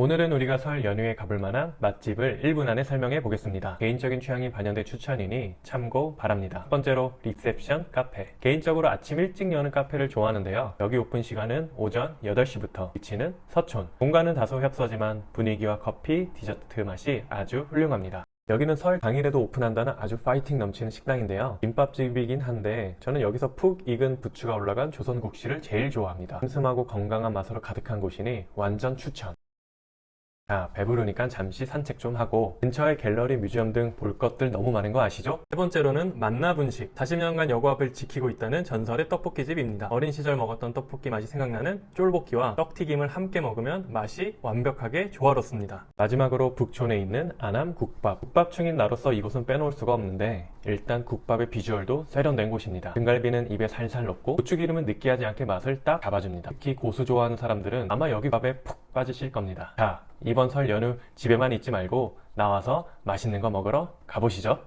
오늘은 우리가 설 연휴에 가볼 만한 맛집을 1분 안에 설명해 보겠습니다. 개인적인 취향이 반영된 추천이니 참고 바랍니다. 첫 번째로 리셉션 카페. 개인적으로 아침 일찍 여는 카페를 좋아하는데요. 여기 오픈 시간은 오전 8시부터. 위치는 서촌. 공간은 다소 협소하지만 분위기와 커피, 디저트 맛이 아주 훌륭합니다. 여기는 설 당일에도 오픈한다는 아주 파이팅 넘치는 식당인데요. 김밥집이긴 한데 저는 여기서 푹 익은 부추가 올라간 조선국시를 제일 좋아합니다. 슴슴하고 건강한 맛으로 가득한 곳이니 완전 추천. 자, 배부르니까 잠시 산책 좀 하고 근처에 갤러리, 뮤지엄 등 볼 것들 너무 많은 거 아시죠? 세 번째로는 만나분식. 40년간 여고압을 지키고 있다는 전설의 떡볶이집입니다. 어린 시절 먹었던 떡볶이 맛이 생각나는 쫄볶이와 떡튀김을 함께 먹으면 맛이 완벽하게 조화롭습니다. 마지막으로 북촌에 있는 안암 국밥. 국밥충인 나로서 이곳은 빼놓을 수가 없는데 일단 국밥의 비주얼도 세련된 곳입니다. 등갈비는 입에 살살 녹고 고추기름은 느끼하지 않게 맛을 딱 잡아줍니다. 특히 고수 좋아하는 사람들은 아마 여기 밥에 푹 빠지실 겁니다. 자, 이번 설 연휴 집에만 있지 말고 나와서 맛있는 거 먹으러 가보시죠.